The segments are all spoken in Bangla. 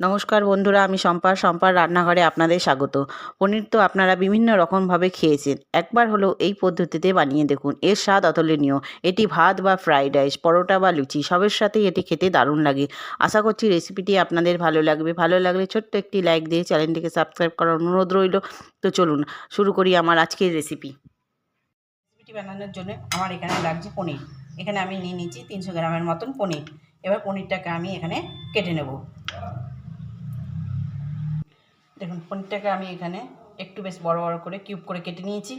নমস্কার বন্ধুরা, আমি শম্পা। শম্পার রান্নাঘরে আপনাদের স্বাগত। পনির তো আপনারা বিভিন্ন রকমভাবে খেয়েছেন। একবার হলেও এই পদ্ধতিতে বানিয়ে দেখুন। এর স্বাদ অতুলনীয়। এটি ভাত বা ফ্রাইড রাইস পরোটা বা লুচি, সবের সাথেই এটি খেতে দারুণ লাগে। আশা করছি রেসিপিটি আপনাদের ভালো লাগবে। ভালো লাগলে ছোট্ট একটি লাইক দিয়ে চ্যানেলটিকে সাবস্ক্রাইব করার অনুরোধ রইল। তো চলুন, শুরু করি আমার আজকের রেসিপি রেসিপিটি বানানোর জন্য আমার এখানে লাগছে পনির। এখানে আমি নিয়ে নিচ্ছি তিনশো গ্রামের মতন পনির। এবার পনিরটাকে আমি এখানে কেটে নেব। দেখুন, পনিরটাকে আমি এখানে একটু বেশ বড় বড় করে কিউব করে কেটে নিয়েছি।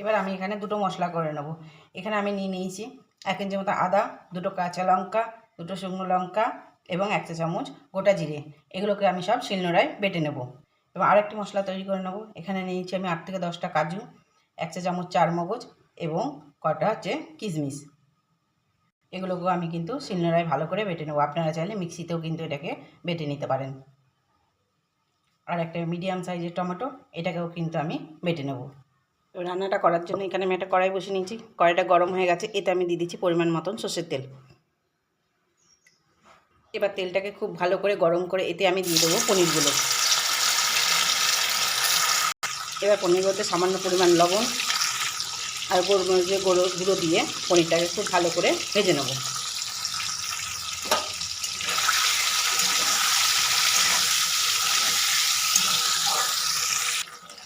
এবার আমি এখানে দুটো মশলা করে নেব। এখানে আমি নিয়ে নিয়েছি এক ইঞ্চি মতো আদা, দুটো কাঁচা লঙ্কা, দুটো শুকনো লঙ্কা এবং এক চা চামচ গোটা জিরে। এগুলোকে আমি সব শিলনোড়ায় বেটে নেব। এবং আরেকটি মশলা তৈরি করে নেব। এখানে নিয়েছি আমি আট থেকে দশটা কাজু এক চা চামচ চার মগজ এবং কটা হচ্ছে কিশমিশ। এগুলোকেও আমি কিন্তু শিলনোড়ায় ভালো করে বেটে নেব। আপনারা চাইলে মিক্সিতেও কিন্তু এটাকে বেটে নিতে পারেন। আর একটা মিডিয়াম সাইজের টমেটো, এটাকেও কিন্তু আমি বেটে নেব। তো রান্নাটা করার জন্য এখানে আমি একটা কড়াই বসে নিয়েছি। কড়াইটা গরম হয়ে গেছে, এতে আমি দিয়ে দিচ্ছি পরিমাণ মতন সর্ষের তেল। এবার তেলটাকে খুব ভালো করে গরম করে এতে আমি দিয়ে দেবো পনিরগুলো। এবার পনিরগুলোতে সামান্য পরিমাণ লবণ আর গোলমরিচের গুঁড়ো গুঁড়ো দিয়ে পনিরটাকে খুব ভালো করে ভেজে নেব।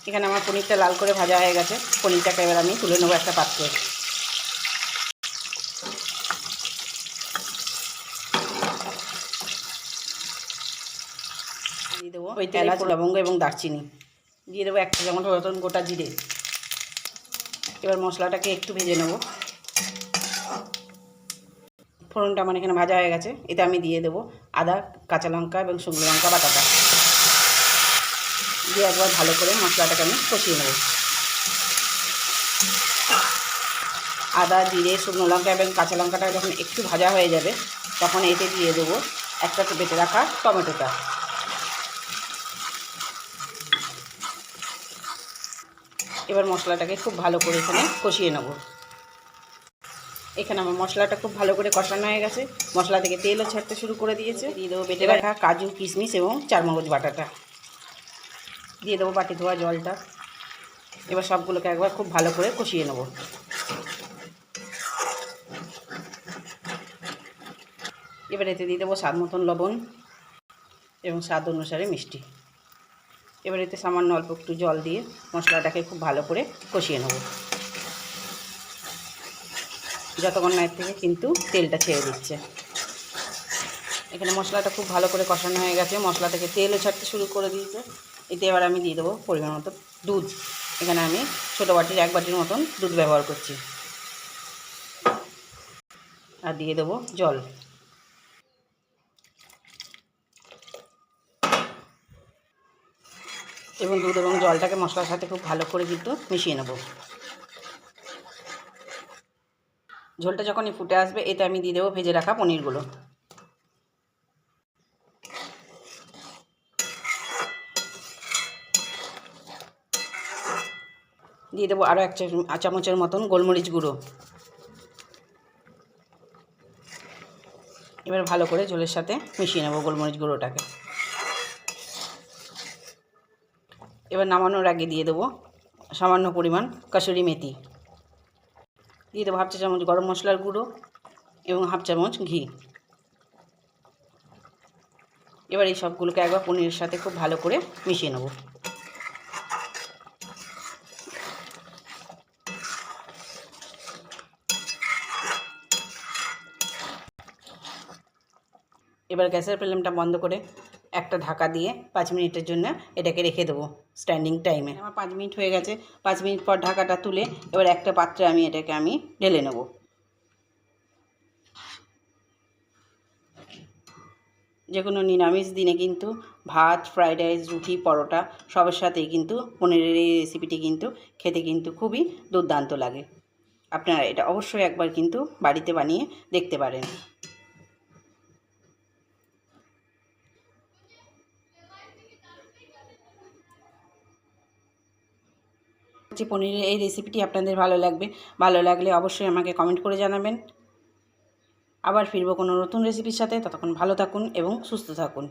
এখানে আমার পনিরটা লাল করে ভাজা হয়ে গেছে। পনিরটাকে এবার আমি তুলে নেব একটা পাত্রে। দিয়ে দেবো ওই এলাচ লবঙ্গ এবং দারচিনি। দিয়ে দেবো একটা যেমন রতন গোটা জিরে। এবার মশলাটাকে একটু ভেজে নেব। ফোড়নটা আমার এখানে ভাজা হয়ে গেছে। এতে আমি দিয়ে দেবো আদা কাঁচা লঙ্কা এবং শুকনো লঙ্কা বাটাটা। দিয়ে একবার ভালো করে মশলাটাকে আমি কষিয়ে নেব। আদা জিরে শুকনো লঙ্কা এবং কাঁচা লঙ্কাটা যখন একটু ভাজা হয়ে যাবে তখন এতে দিয়ে দেবো একটা বেটে রাখা টমেটোটা। এবার মশলাটাকে খুব ভালো করে এখানে কষিয়ে নেব। এখানে আমার মশলাটা খুব ভালো করে কষানো হয়ে গেছে। মশলা থেকে তেলও ছাড়তে শুরু করে দিয়েছে। দিয়ে দেবো বেটে রাখা কাজু কিশমিশ এবং চারমগজ বাটাটা। দিয়ে দেবো বাটি ধোয়া জলটা। এবার সবগুলোকে একবার খুব ভালো করে কষিয়ে নেব। এবার এতে দিয়ে দেবো স্বাদ মতন লবণ এবং স্বাদ অনুসারে মিষ্টি। এবার এতে সামান্য অল্প একটু জল দিয়ে মশলাটাকে খুব ভালো করে কষিয়ে নেব। যতক্ষণ না এর থেকে কিন্তু তেলটা ছেড়ে দিচ্ছে। এখানে মশলাটা খুব ভালো করে কষানো হয়ে গেছে। মশলা থেকে তেলও ছাড়তে শুরু করে দিয়েছে। এতে এবার আমি দিয়ে দেবো পরিমাণ মতো দুধ। এখানে আমি ছোটো বাটির এক বাটির মতন দুধ ব্যবহার করছি। আর দিয়ে দেবো জল। এবং দুধ এবং জলটাকে মশলার সাথে খুব ভালো করে কিন্তু মিশিয়ে নেব। ঝোলটা যখনই ফুটে আসবে, এতে আমি দিয়ে দেবো ভেজে রাখা পনিরগুলো। দিয়ে দেবো আরও এক চামচের মতন গোলমরিচ গুঁড়ো। এবার ভালো করে ঝোলের সাথে মিশিয়ে নেব গোলমরিচ গুঁড়োটাকে। এবার নামানোর আগে দিয়ে দেবো সামান্য পরিমাণ কাসুরি মেথি। দিয়ে দেবো হাফ চা চামচ গরম মশলার গুঁড়ো এবং হাফ চামচ ঘি। এবার এই সবগুলোকে একবার পনিরের সাথে খুব ভালো করে মিশিয়ে নেব। এবার গ্যাসের ফ্লেমটা বন্ধ করে একটা ঢাকা দিয়ে পাঁচ মিনিটের জন্য এটাকে রেখে দেবো স্ট্যান্ডিং টাইমে আমার পাঁচ মিনিট হয়ে গেছে। পাঁচ মিনিট পর ঢাকাটা তুলে এবার একটা পাত্রে আমি এটাকে আমি ঢেলে নেব। যে কোনো নিরামিষ দিনে কিন্তু ভাত ফ্রাইড রাইস রুটি, পরোটা সবের সাথেই কিন্তু পনিরের এই রেসিপিটি কিন্তু খেতে কিন্তু খুবই দুর্দান্ত লাগে। আপনারা এটা অবশ্যই একবার কিন্তু বাড়িতে বানিয়ে দেখতে পারেন। যে পনিরের এই রেসিপিটি আপনাদের ভালো লাগবে। ভালো লাগলে অবশ্যই আমাকে কমেন্ট করে জানাবেন। আবার ফিরবো কোনো নতুন রেসিপির সাথে। ততক্ষণ ভালো থাকুন এবং সুস্থ থাকুন।